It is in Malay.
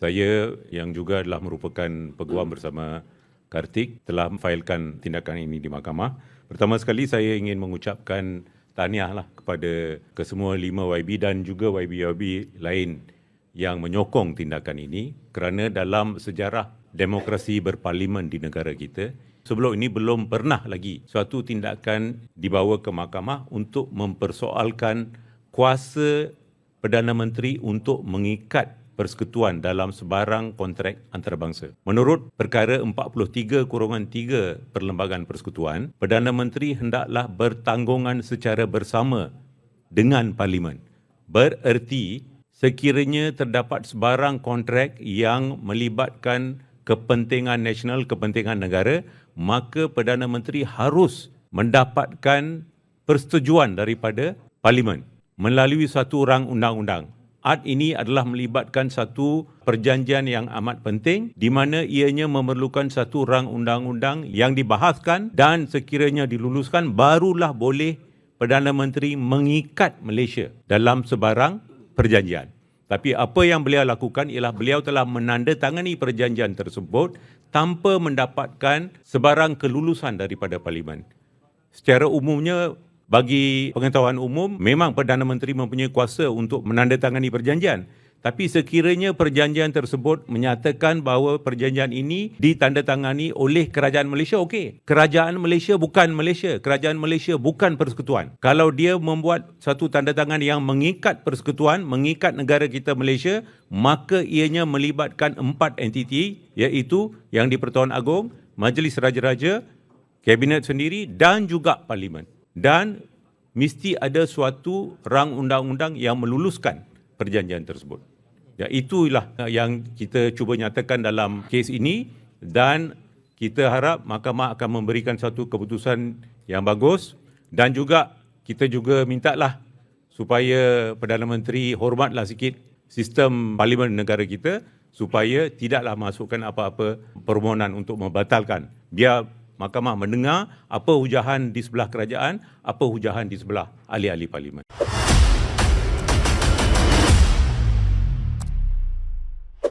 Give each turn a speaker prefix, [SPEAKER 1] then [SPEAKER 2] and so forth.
[SPEAKER 1] Saya yang juga adalah merupakan peguam bersama Kartik telah memfailkan tindakan ini di mahkamah. Pertama sekali saya ingin mengucapkan tahniah lah kepada kesemua lima YB dan juga YB-YB lain yang menyokong tindakan ini kerana dalam sejarah demokrasi berparlimen di negara kita sebelum ini belum pernah lagi suatu tindakan dibawa ke mahkamah untuk mempersoalkan kuasa Perdana Menteri untuk mengikat persekutuan dalam sebarang kontrak antarabangsa. Menurut perkara 43 kurungan 3 Perlembagaan Persekutuan, Perdana Menteri hendaklah bertanggungan secara bersama dengan Parlimen. Bererti sekiranya terdapat sebarang kontrak yang melibatkan kepentingan nasional, kepentingan negara, maka Perdana Menteri harus mendapatkan persetujuan daripada Parlimen melalui satu rang undang-undang. Art ini adalah melibatkan satu perjanjian yang amat penting di mana ianya memerlukan satu rang undang-undang yang dibahaskan dan sekiranya diluluskan barulah boleh Perdana Menteri mengikat Malaysia dalam sebarang perjanjian. Tapi apa yang beliau lakukan ialah beliau telah menandatangani perjanjian tersebut tanpa mendapatkan sebarang kelulusan daripada parlimen. Secara umumnya bagi pengetahuan umum memang Perdana Menteri mempunyai kuasa untuk menandatangani perjanjian. Tapi sekiranya perjanjian tersebut menyatakan bahawa perjanjian ini ditandatangani oleh kerajaan Malaysia, okey. Kerajaan Malaysia bukan Malaysia. Kerajaan Malaysia bukan persekutuan. Kalau dia membuat satu tanda tangan yang mengikat persekutuan, mengikat negara kita Malaysia, maka ianya melibatkan empat entiti iaitu yang di Pertuan Agong, Majlis Raja-Raja, Kabinet sendiri dan juga Parlimen dan mesti ada suatu rang undang-undang yang meluluskan perjanjian tersebut. Ya itulah yang kita cuba nyatakan dalam kes ini dan kita harap mahkamah akan memberikan satu keputusan yang bagus dan juga kita juga mintalah supaya Perdana Menteri hormatlah sikit sistem parlimen negara kita supaya tidaklah masukkan apa-apa permohonan untuk membatalkan. Biar mahkamah mendengar apa hujahan di sebelah kerajaan, apa hujahan di sebelah ahli-ahli parlimen.